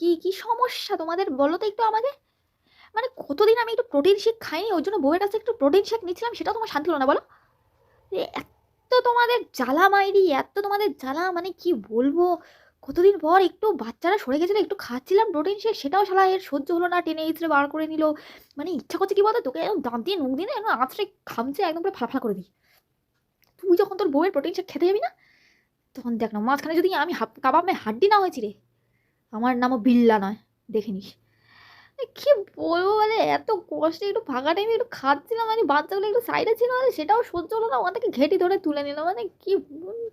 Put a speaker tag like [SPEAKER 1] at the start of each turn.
[SPEAKER 1] কি কি সমস্যা তোমাদের? বলো তো একটু আমাকে। মানে কতদিন আমি একটু প্রোটিন শেক খাইনি, ওই জন্য বউয়ের কাছে একটু প্রোটিন শেক নিচ্ছিলাম, সেটাও তোমার শান্তি হলো না, বলো। এত তোমাদের জ্বালা মাইরি এত তোমাদের জ্বালা মানে কি বলব? কতদিন পর একটু বাচ্চারা সরে গেছিল, একটু খাচ্ছিলাম প্রোটিন শেক সেটাও শালা এর সহ্য হলো না টেনে ইচড়ে বার করে নিল। মানে ইচ্ছা করছে কি বলতো, তোকে একদম দাঁত দিয়ে নুক দিয়ে একদম আঁচড়ে খামছে একদম পুরো ফাফা করে দিই। তুই যখন তোর বউয়ের প্রোটিন শেক খেতে যাবি না, তখন দেখ না, মাঝখানে যদি আমি হাপ কাবাবে হাড্ডি না হয়েছি রে আমার নামও বিল্লা নয়, দেখে নিস কি বলব বলে এত কষ্টে একটু ফাঁকা টাইমে একটু খাচ্ছিলাম মানে বাচ্চাগুলো একটু সাইডে ছিল মানে সেটাও সহ্য হলো না, ওখান থেকে ঘেটি ধরে তুলে নিল মানে কি মানে!